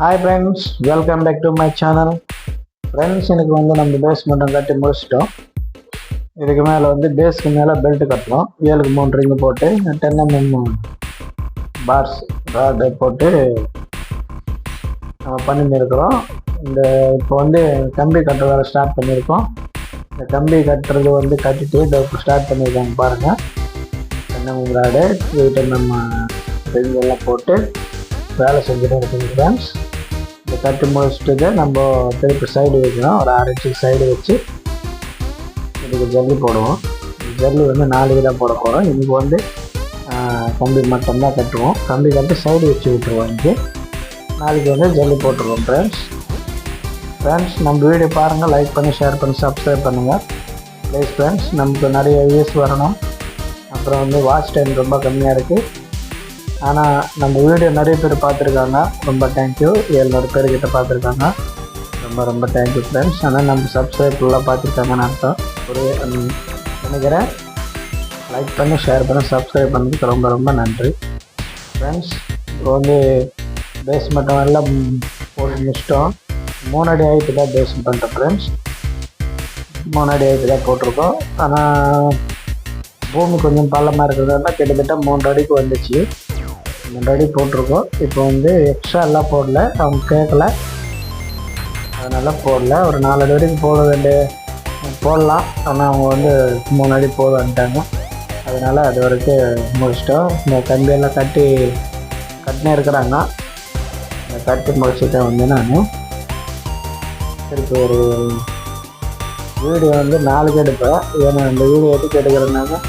Hi friends welcome back to my channel friends எனக்கு வந்து நம்ம பேஸ்மெண்ட்டும் கட்டி முடிச்சிட்டோம். இதுக்கு மேலே வந்து பேஸ்க்கு மேலே பெல்ட் கட்டுறோம். ஏழுக்கு மூணு ரிங்கு போட்டு டென் எம்எம் பார்ஸ் ராடு போட்டு நம்ம பண்ணியிருக்கிறோம். இருக்கிறோம் இந்த இப்போ வந்து கம்பி கட்டுற வேலை ஸ்டார்ட் பண்ணியிருக்கோம். இந்த கம்பி கட்டுறது வந்து கட்டிட்டு இதை ஸ்டார்ட் பண்ணியிருக்காங்க பாருங்கள் ten MM rod eight MM ரிங்கெல்லாம் போட்டு வேலை செஞ்சுட்டு இருக்குங்க ஃப்ரெண்ட்ஸ் இந்த கட்டி முடிச்சுட்டு நம்ம திருப்பி சைடு வைக்கணும். ஒரு ஆறு சைடு வச்சு இதுக்கு ஜல்லி போடுவோம். ஜல்லி வந்து நாலு தான் போட போகிறோம் இன்னைக்கு வந்து கம்பி மட்டும்தான் கட்டுவோம். கம்பி கட்டி சைடு வச்சு விட்டுருவோம் இங்கே. நாளைக்கு வந்து ஜல்லி போட்டுருவோம் ஃப்ரெண்ட்ஸ் ஃப்ரெண்ட்ஸ் நம்ம வீடியோ பாருங்கள் லைக் பண்ணி ஷேர் பண்ணி சப்ஸ்கிரைப் பண்ணுங்கள் ப்ளீஸ் ஃப்ரெண்ட்ஸ் நமக்கு நிறைய வியூஸ் வரணும். அப்புறம் வந்து வாட்ச் டைம் ரொம்ப கம்மியாக இருக்குது ஆனால் நம்ம வீடியோ நிறைய பேர் பார்த்துருக்காங்க. ரொம்ப தேங்க்யூ ஏழ்நூறு பேர்கிட்ட பார்த்துருக்காங்க. ரொம்ப ரொம்ப தேங்க்யூ ஃப்ரெண்ட்ஸ் ஆனால் நம்ம சப்ஸ்கிரைப் ஃபுல்லாக பார்த்துருக்காங்கன்னு அர்த்தம். ஒரு நினைக்கிறேன். லைக் பண்ணி ஷேர் பண்ணி சப்ஸ்கிரைப் பண்ணதுக்கு ரொம்ப ரொம்ப நன்றி. ஃப்ரெண்ட்ஸ் இப்போ வந்து பேஸ்மெண்ட்டும் எல்லாம் போட்டு முடிச்சிட்டோம். மூணு அடி ஹைட்டு தான் பேஸ்மெண்ட் பண்ணிட்டோம் ஃப்ரெண்ட்ஸ் மூணு அடி தான் போட்டிருக்கோம். ஆனால் பூமி கொஞ்சம் பள்ளமாக இருக்கிறதுனால கிட்டத்தட்ட மூன்று அடிக்கு வந்துச்சு. முன்னாடி அடி போட்டிருக்கோம். இப்போ வந்து எக்ஸ்ட்ரா எல்லாம் போடல. அவங்க கேட்கல அதனால் போடல. ஒரு நாலு வரைக்கும் போட வேண்டிய போடலாம். ஆனால் அவங்க வந்து மூணு அடி போதும்ட்டாங்க அதனால் அது வரைக்கும் முடிச்சிட்டோம். இந்த கம்பியெல்லாம் கட்டி கட்டினே இருக்கிறாங்க. இந்த கட்டி முடிச்சுட்டேன் வந்து நான். திருப்பி ஒரு வீடியோ வந்து நாளைக்கு எடுப்பேன். ஏன்னா இந்த வீடியோ எதுக்கு எடுக்கிறதுனால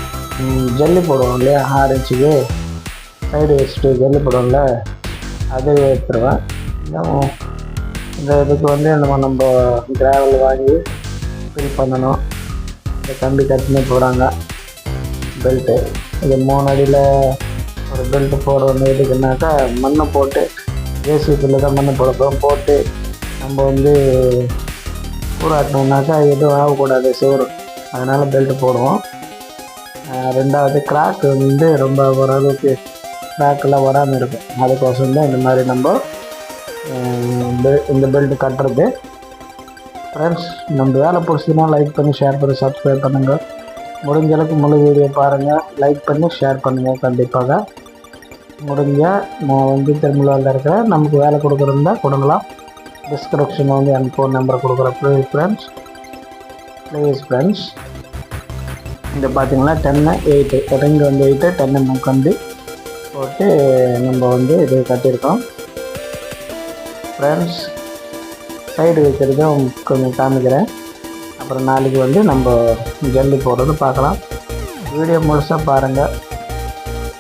ஜல்லி போடுவோம் இல்லையா? ஆரஞ்சுக்கு சைடு வச்சுட்டு ஜல்லி போடுவோம்ல அது எடுத்துருவேன் இன்னும் இந்த இதுக்கு வந்து நம்ம நம்ம கிராவல் வாங்கி ஃபில் பண்ணணும். இந்த கம்பி கட்டினே போகிறாங்க பெல்ட்டு இது மூணு அடியில் ஒரு பெல்ட்டு போடணும் எதுக்குனாக்கா மண்ணை போட்டு ஜேசிபியில் தான் மண்ணை போடப்போம் போட்டு நம்ம வந்து பூராட்டணும்னாக்கா எதுவும் ஆகக்கூடாது சோறு. அதனால் பெல்ட்டு போடுவோம். ரெண்டாவது கிராக் வந்து ரொம்ப ஓரளவுக்கு பேக்கெல்லாம் வராமல் இருக்கும். அதுக்கோசரம் தான் இந்த மாதிரி நம்ம இந்த பெல்ட் கட்டுறது. ஃப்ரெண்ட்ஸ் நம்ம வேலை பிடிச்சதுன்னா லைக் பண்ணி ஷேர் பண்ணி சப்ஸ்கிரைப் பண்ணுங்கள் முடிஞ்ச அளவுக்கு முழு வீடியோ பாருங்கள் லைக் பண்ணி ஷேர் பண்ணுங்கள் கண்டிப்பாக. முடிஞ்ச நான் வந்து திருமலாவில் இருக்கிறேன். நமக்கு வேலை கொடுக்குறதா கொடுக்கலாம். டிஸ்கிரிப்ஷனில் வந்து என் ஃபோன் நம்பர் கொடுக்குறேன் ப்ளீஸ் ஃப்ரெண்ட்ஸ் ப்ளீஸ் ஃப்ரெண்ட்ஸ் இது பார்த்தீங்கன்னா டென்னு எயிட்டு ரிங் வந்து எயிட்டு டென்னு முக்கம்பி. போட்டு நம்ம வந்து இது கட்டியிருக்கோம். ஃப்ரெண்ட்ஸ் சைடு வைக்கிறதும் கொஞ்சம் காமிக்கிறேன். அப்புறம் நாளைக்கு வந்து நம்ம ஜல்லி போடுறது பார்க்கலாம். வீடியோ முழுசாக பாருங்கள்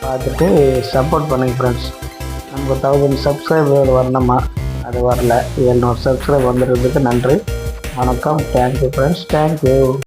பார்த்துட்டு சப்போர்ட் பண்ணுங்கள் ஃப்ரெண்ட்ஸ் நமக்கு தௌசண்ட் சப்ஸ்கிரைபர் வரணுமா? அது வரல. எழுநூறு சப்ஸ்கிரைப் வந்துடுறதுக்கு நன்றி. வணக்கம். Thank you friends thank you